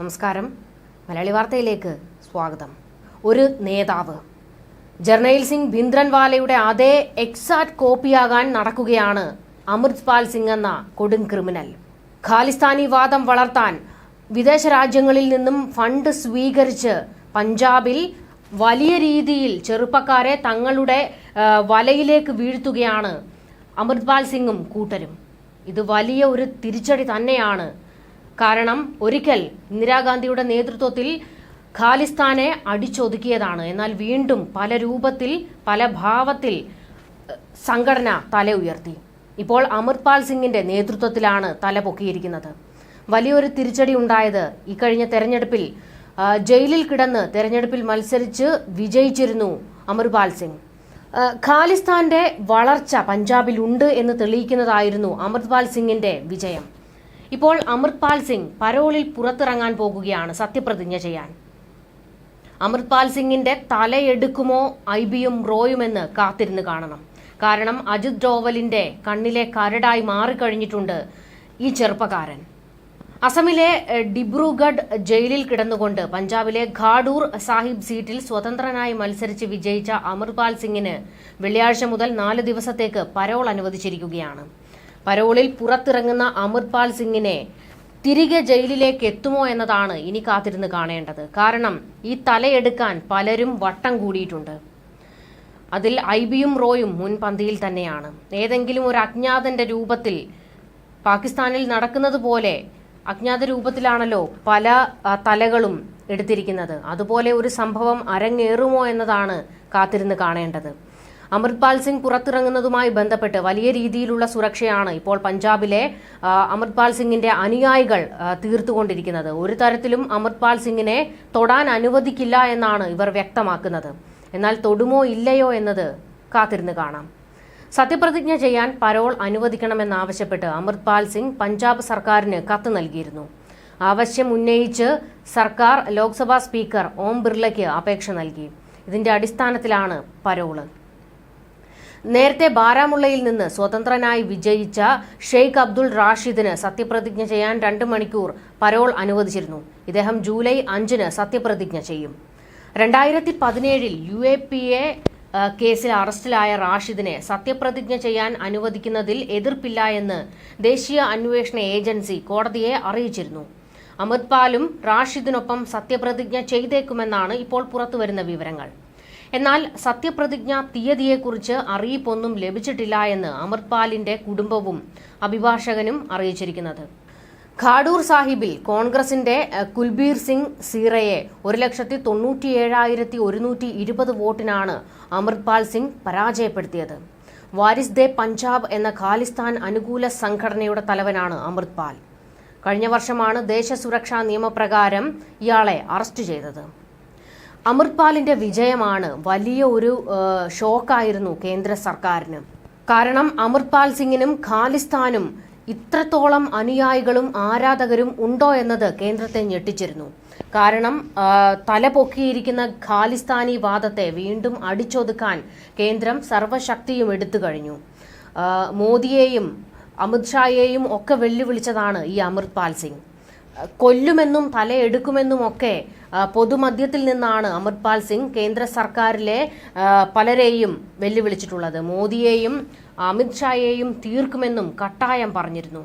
നമസ്കാരം. മലയാളി വാർത്തയിലേക്ക് സ്വാഗതം. ഒരു നേതാവ്. ജർണയിൽ സിംഗ് ഭിന്ദ്രൻവാലയുടെ അതേ എക്സാക്ട് കോപ്പിയാകാൻ നടക്കുകയാണ് അമൃത്പാൽ സിംഗ് എന്ന കൊടും ക്രിമിനൽ. ഖാലിസ്ഥാനി വാദം വളർത്താൻ വിദേശ രാജ്യങ്ങളിൽ നിന്നും ഫണ്ട് സ്വീകരിച്ച് പഞ്ചാബിൽ വലിയ രീതിയിൽ ചെറുപ്പക്കാരെ തങ്ങളുടെ വലയിലേക്ക് വീഴ്ത്തുകയാണ് അമൃത്പാൽ സിംഗും കൂട്ടരും. ഇത് വലിയ ഒരു തിരിച്ചടി തന്നെയാണ് കാരണം ഒരിക്കൽ ഇന്ദിരാഗാന്ധിയുടെ നേതൃത്വത്തിൽ ഖാലിസ്ഥാനെ അടിച്ചൊതുക്കിയതാണ്. എന്നാൽ വീണ്ടും പല രൂപത്തിൽ പല ഭാവത്തിൽ സംഘടന തല ഉയർത്തി. ഇപ്പോൾ അമൃത്പാൽ സിംഗിന്റെ നേതൃത്വത്തിലാണ് തല പൊക്കിയിരിക്കുന്നത്. വലിയൊരു തിരിച്ചടി ഉണ്ടായത് ഇക്കഴിഞ്ഞ തെരഞ്ഞെടുപ്പിൽ ജയിലിൽ കിടന്ന് തെരഞ്ഞെടുപ്പിൽ മത്സരിച്ച് വിജയിച്ചിരുന്നു അമർപാൽ സിംഗ്. ഖാലിസ്ഥാന്റെ വളർച്ച പഞ്ചാബിലുണ്ട് എന്ന് തെളിയിക്കുന്നതായിരുന്നു അമൃത്പാൽ സിംഗിന്റെ വിജയം. ഇപ്പോൾ അമൃത്പാൽ സിംഗ് പരോളിൽ പുറത്തിറങ്ങാൻ പോകുകയാണ് സത്യപ്രതിജ്ഞ ചെയ്യാൻ. അമൃത്പാൽ സിംഗിന്റെ തലയെടുക്കുമോ ഐ ബിയും റോയുമെന്ന് കാത്തിരുന്ന് കാണണം. കാരണം അജിത് ഡോവലിന്റെ കണ്ണിലെ കരടായി മാറിക്കഴിഞ്ഞിട്ടുണ്ട് ഈ ചെറുപ്പക്കാരൻ. അസമിലെ ഡിബ്രുഗഡ് ജയിലിൽ കിടന്നുകൊണ്ട് പഞ്ചാബിലെ ഖാഡൂർ സാഹിബ് സീറ്റിൽ സ്വതന്ത്രനായി മത്സരിച്ച് വിജയിച്ച അമൃത്പാൽ സിംഗിന് വെള്ളിയാഴ്ച മുതൽ നാല് ദിവസത്തേക്ക് പരോൾ അനുവദിച്ചിരിക്കുകയാണ്. പരോളിൽ പുറത്തിറങ്ങുന്ന അമർപാൽ സിംഗിനെ തിരികെ ജയിലിലേക്ക് എത്തുമോ എന്നതാണ് ഇനി കാത്തിരുന്ന് കാണേണ്ടത്. കാരണം ഈ തലയെടുക്കാൻ പലരും വട്ടം കൂടിയിട്ടുണ്ട്. അതിൽ ഐബിയും റോയും മുൻപന്തിയിൽ തന്നെയാണ്. ഏതെങ്കിലും ഒരു അജ്ഞാതന്റെ രൂപത്തിൽ പാകിസ്ഥാനിൽ നടക്കുന്നത് പോലെ അജ്ഞാത രൂപത്തിലാണല്ലോ പല തലകളും എടുത്തിരിക്കുന്നത്. അതുപോലെ ഒരു സംഭവം അരങ്ങേറുമോ എന്നതാണ് കാത്തിരുന്ന് കാണേണ്ടത്. അമൃത്പാൽ സിംഗ് പുറത്തിറങ്ങുന്നതുമായി ബന്ധപ്പെട്ട് വലിയ രീതിയിലുള്ള സുരക്ഷയാണ് ഇപ്പോൾ പഞ്ചാബിലെ അമൃത്പാൽ സിംഗിന്റെ അനുയായികൾ തീർത്തുകൊണ്ടിരിക്കുന്നത്. ഒരു തരത്തിലും അമൃത്പാൽ സിംഗിനെ തൊടാൻ അനുവദിക്കില്ല എന്നാണ് ഇവർ വ്യക്തമാക്കുന്നത്. എന്നാൽ തൊടുമോ ഇല്ലയോ എന്നത് കാത്തിരുന്ന് കാണാം. സത്യപ്രതിജ്ഞ ചെയ്യാൻ പരോൾ അനുവദിക്കണമെന്നാവശ്യപ്പെട്ട് അമൃത്പാൽ സിംഗ് പഞ്ചാബ് സർക്കാരിന് കത്ത് നൽകിയിരുന്നു. ആവശ്യം ഉന്നയിച്ച് സർക്കാർ ലോക്സഭാ സ്പീക്കർ ഓം ബിർളയ്ക്ക് അപേക്ഷ നൽകി. ഇതിന്റെ അടിസ്ഥാനത്തിലാണ് പരോൾ. നേരത്തെ ബാരാമുള്ളയിൽ നിന്ന് സ്വതന്ത്രനായി വിജയിച്ച ഷെയ്ഖ് അബ്ദുൾ റാഷിദിന് സത്യപ്രതിജ്ഞ ചെയ്യാൻ രണ്ട് മണിക്കൂർ പരോൾ അനുവദിച്ചിരുന്നു. ഇദ്ദേഹം ജൂലൈ അഞ്ചിന് സത്യപ്രതിജ്ഞ ചെയ്യും. രണ്ടായിരത്തി പതിനേഴിൽ യു എ പി എ കേസിൽ അറസ്റ്റിലായ റാഷിദിനെ സത്യപ്രതിജ്ഞ ചെയ്യാൻ അനുവദിക്കുന്നതിൽ എതിർപ്പില്ല എന്ന് ദേശീയ അന്വേഷണ ഏജൻസി കോടതിയെ അറിയിച്ചിരുന്നു. അമിത് പാലും റാഷിദിനൊപ്പം സത്യപ്രതിജ്ഞ ചെയ്തേക്കുമെന്നാണ് ഇപ്പോൾ പുറത്തുവരുന്ന വിവരങ്ങൾ. എന്നാൽ സത്യപ്രതിജ്ഞ തീയതിയെക്കുറിച്ച് അറിയിപ്പൊന്നും ലഭിച്ചിട്ടില്ല എന്ന് അമൃത്പാലിന്റെ കുടുംബവും അഭിഭാഷകനും അറിയിച്ചിരിക്കുന്നത്. ഖാഡൂർ സാഹിബിൽ കോൺഗ്രസിന്റെ കുൽബീർ സിംഗ് സീറയെ ഒരു ലക്ഷത്തി തൊണ്ണൂറ്റി ഏഴായിരത്തി ഒരുന്നൂറ്റി ഇരുപത് വോട്ടിനാണ് അമൃത്പാൽ സിംഗ് പരാജയപ്പെടുത്തിയത്. വാരിസ് ദേ പഞ്ചാബ് എന്ന ഖാലിസ്ഥാൻ അനുകൂല സംഘടനയുടെ തലവനാണ് അമൃത്പാൽ കഴിഞ്ഞ വർഷമാണ് ദേശസുരക്ഷാ നിയമപ്രകാരം ഇയാളെ അറസ്റ്റ് ചെയ്തത്. അമൃത്പാലിന്റെ വിജയമാണ് വലിയ ഒരു ഷോക്കായിരുന്നു കേന്ദ്ര സർക്കാരിന്. കാരണം അമൃത്പാൽ സിംഗിനും ഖാലിസ്ഥാനും ഇത്രത്തോളം അനുയായികളും ആരാധകരും ഉണ്ടോ എന്നത് കേന്ദ്രത്തെ ഞെട്ടിച്ചിരുന്നു. കാരണം തല പൊക്കിയിരിക്കുന്ന ഖാലിസ്ഥാനി വാദത്തെ വീണ്ടും അടിച്ചൊതുക്കാൻ കേന്ദ്രം സർവശക്തിയും എടുത്തു കഴിഞ്ഞു. മോദിയെയും അമിത്ഷായെയും ഒക്കെ വെല്ലുവിളിച്ചതാണ് ഈ അമൃത്പാൽ സിംഗ്. കൊല്ലുമെന്നും തലയെടുക്കുമെന്നും ഒക്കെ പൊതുമധ്യത്തിൽ നിന്നാണ് അമൃത്പാൽ സിംഗ് കേന്ദ്ര സർക്കാരിലെ പലരെയും വെല്ലുവിളിച്ചിട്ടുള്ളത്. മോദിയെയും അമിത്ഷായെയും തീർക്കുമെന്നും കട്ടായം പറഞ്ഞിരുന്നു.